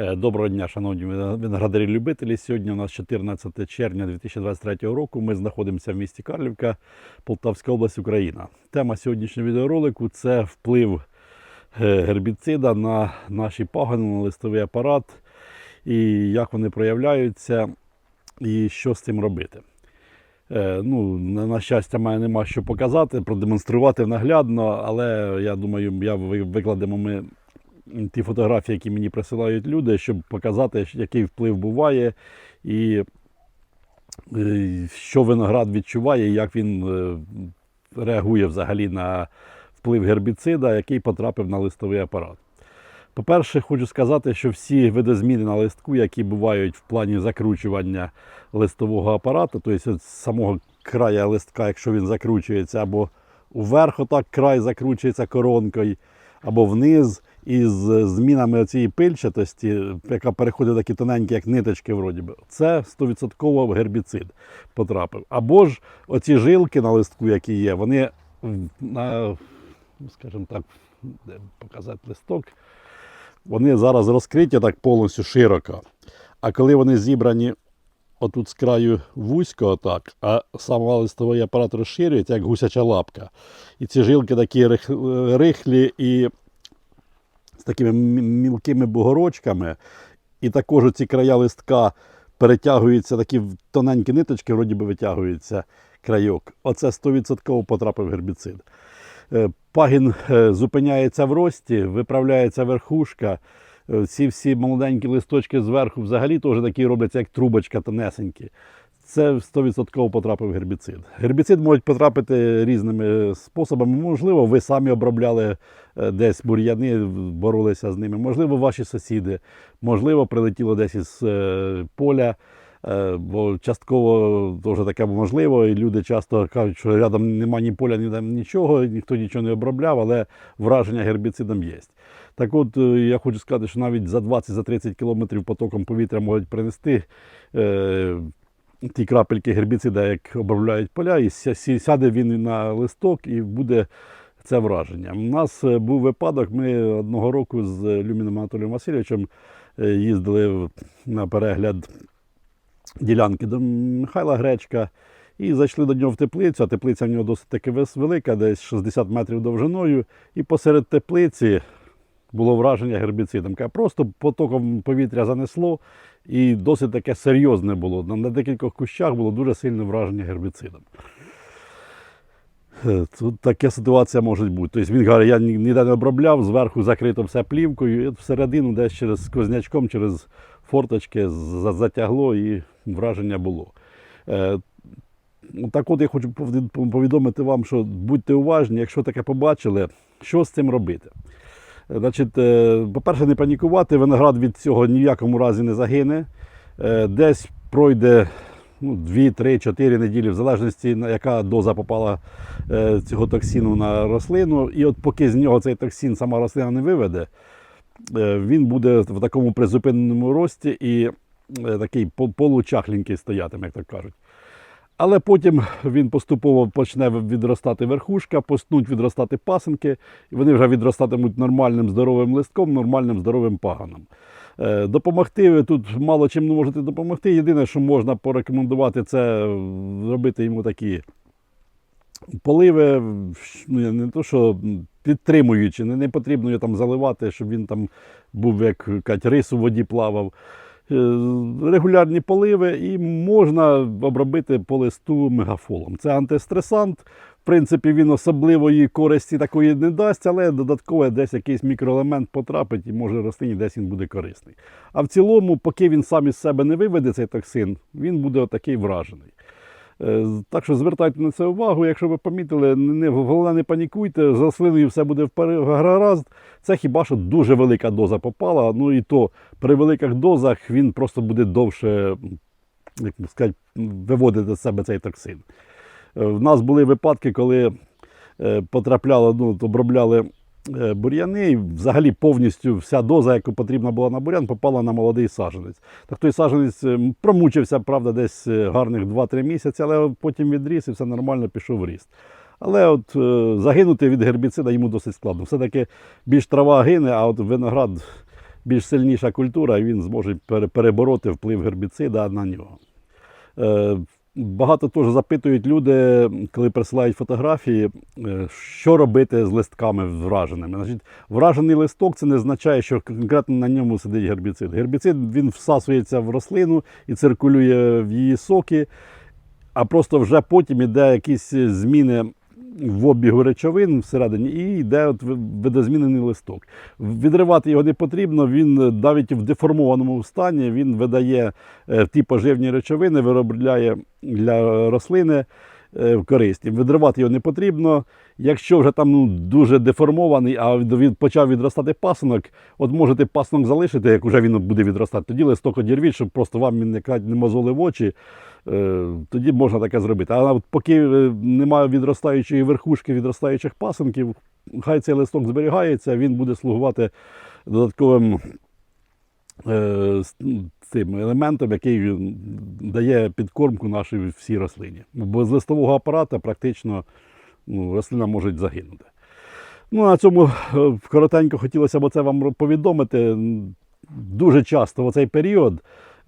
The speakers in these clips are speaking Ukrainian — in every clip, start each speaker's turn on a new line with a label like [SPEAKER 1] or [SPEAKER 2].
[SPEAKER 1] Е, Доброго дня, шановні виноградарі-любителі. Сьогодні у нас 14 червня 2023 року. Ми знаходимося в місті Карлівка, Полтавська область, Україна. Тема сьогоднішнього відеоролику це вплив е, гербіцида на наші пагони, на листовий апарат, і як вони проявляються, і що з цим робити. Е, Ну, на щастя, мене нема що показати, продемонструвати наглядно, але я думаю, я викладемо ми ті фотографії, які мені присилають люди, щоб показати, який вплив буває і е, що виноград відчуває, як він е, реагує взагалі на вплив гербіцида, який потрапив на листовий апарат. По-перше, хочу сказати, що всі видозміни на листку, які бувають в плані закручування листового апарату, тобто з самого края листка, якщо він закручується, або вверх отак край закручується коронкою, або вниз, із змінами цієї пильчатості, яка переходить такі тоненькі, як ниточки, вроді би, це 100% гербіцид потрапив. Або ж оці жилки на листку, які є, вони на, скажімо так, де показати листок, вони зараз розкриті так повністю широко. А коли вони зібрані отут з краю вузько, отак, а сам листовий апарат розширюється, як гусяча лапка. І ці жилки такі рих- рихлі і з такими мілкими бугорочками. І також ці края листка перетягуються, такі тоненькі ниточки, вроді би витягується крайок. Оце 100% потрапив гербіцид. Е, Пагін е, зупиняється в рості, виправляється верхушка. Е, Ці всі молоденькі листочки зверху взагалі теж такі робляться, як трубочка тонесенькі. Це 100% потрапив гербіцид. Гербіцид можуть потрапити різними способами. Можливо, ви самі обробляли е, десь бур'яни, боролися з ними. Можливо, ваші сусіди, можливо, прилетіло десь із е, поля. Е, Бо частково теж таке можливо, і люди часто кажуть, що рядом немає ні поля, ні там нічого, ніхто нічого не обробляв, але враження гербіцидом є. Так от я хочу сказати, що навіть за 20-30 кілометрів потоком повітря можуть принести ті крапельки гербіцида, як обробляють поля, і сяде він на листок і буде це враження. У нас е, був випадок, ми одного року з Люміном Анатолієм Васильовичем е, їздили на перегляд ділянки до Михайла Гречка. І зайшли до нього в теплицю, а теплиця в нього досить таки велика, десь 60 метрів довжиною. І посеред теплиці було враження гербіцидом. Просто потоком повітря занесло і досить таке серйозне було. На, декількох кущах було дуже сильне враження гербіцидом. Е, Тут така ситуація може бути. Тобто він каже, я ніде не обробляв, зверху закрито все плівкою, і всередину десь через сквознячком, через форточки затягло і враження було. Е, Так от я хочу повідомити вам, що будьте уважні, якщо таке побачили, що з цим робити. Значить, е, по-перше, не панікувати, виноград від цього ні в якому разі не загине. Е, Десь пройде ну, 2, 3, 4 неділі, в залежності на яка доза попала е, цього токсину на рослину. І от поки з нього цей токсин сама рослина не виведе, він буде в такому призупиненому рості і такий пол- получахленький стоятиме, як так кажуть. Але потім він поступово почне відростати верхушка, почнуть відростати пасинки, і вони вже відростатимуть нормальним здоровим листком, нормальним здоровим паганом. Е, Допомогти ви тут мало чим не можете допомогти. Єдине, що можна порекомендувати, це зробити йому такі поливи, ну, не то, що підтримуючи, не, не потрібно його там заливати, щоб він там був як кажуть, рис у воді плавав. Е, Регулярні поливи і можна обробити по листу мегафолом. Це антистресант. В принципі, він особливої користі такої не дасть, але додатково десь якийсь мікроелемент потрапить і може рослині десь він буде корисний. А в цілому, поки він сам із себе не виведе цей токсин, він буде отакий вражений. Е, Так що звертайте на це увагу. Якщо ви помітили, не, не- головне не панікуйте, з рослиною все буде гаразд. Це хіба що дуже велика доза попала. Ну і то при великих дозах він просто буде довше як сказати, виводити з себе цей токсин. Е, В нас були випадки, коли е, потрапляло, ну, обробляли бур'яни, і взагалі повністю вся доза, яка потрібна була на бур'ян, попала на молодий саджанець. Так той саджанець е, промучився, правда, десь е, гарних 2-3 місяці, але потім відріс і все нормально пішов в ріст. Але от е, загинути від гербіцида йому досить складно. Все-таки більш трава гине, а от виноград більш сильніша культура, і він зможе перебороти вплив гербіцида на нього. Багато теж запитують люди, коли присилають фотографії, е, що робити з листками враженими. Значить, вражений листок це не означає, що конкретно на ньому сидить гербіцид. Гербіцид він всасується в рослину і циркулює в її соки, а просто вже потім іде якісь зміни в обігу речовин всередині і йде от видозмінений листок. Відривати його не потрібно, він е, навіть в деформованому стані він видає е, ті поживні речовини, виробляє для рослини е, корисні. Відривати його не потрібно. Якщо вже там ну, дуже деформований, а від, почав відростати пасинок, от можете пасинок залишити, як вже він буде відростати, тоді листок одірвіть, щоб просто вам не, не в очі. Е, тоді можна таке зробити. А от поки е, немає відростаючої верхушки, відростаючих пасинків, хай цей листок зберігається, він буде слугувати додатковим цим елементом, який дає підкормку нашій всій рослині. Бо з листового апарата практично ну, рослина може загинути. Ну, на цьому е, коротенько хотілося б це вам повідомити. Дуже часто в цей період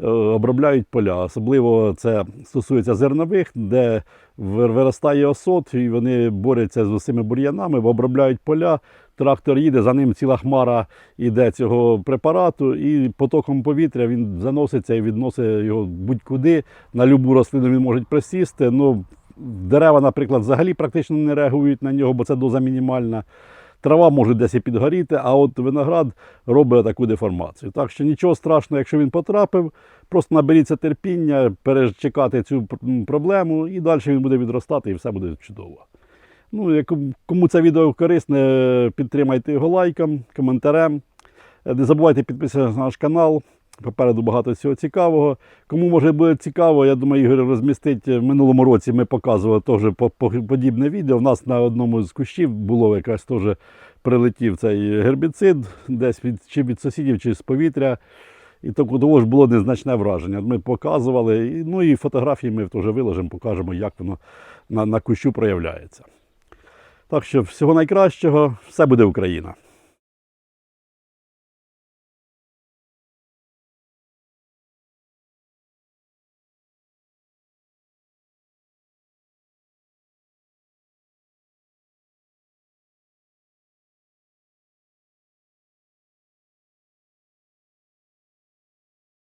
[SPEAKER 1] е, обробляють поля. Особливо це стосується зернових, де виростає осот, і вони борються з усіми бур'янами, обробляють поля. Трактор їде, за ним ціла хмара йде цього препарату, і потоком повітря він заноситься і відносить його будь-куди. На любу рослину він може присісти. Ну, дерева, наприклад, взагалі практично не реагують на нього, бо це доза мінімальна. Трава може десь і підгоріти, а от виноград робить таку деформацію. Так що нічого страшного, якщо він потрапив, просто наберіться терпіння, перечекати цю проблему, і далі він буде відростати, і все буде чудово. Ну, кому це відео корисне, підтримайте його лайком, коментарем. Е, Не забувайте підписатися на наш канал. Попереду багато всього цікавого. Кому може буде цікаво, я думаю, Ігор розмістить. В минулому році ми показували теж по- по- подібне відео. У нас на одному з кущів було якраз теж прилетів цей гербіцид, десь від, чи від сусідів, чи з повітря. І того ж було незначне враження. Ми показували, ну і фотографії ми теж виложимо, покажемо, як воно на, на кущу проявляється. Так що всього найкращого, все буде Україна.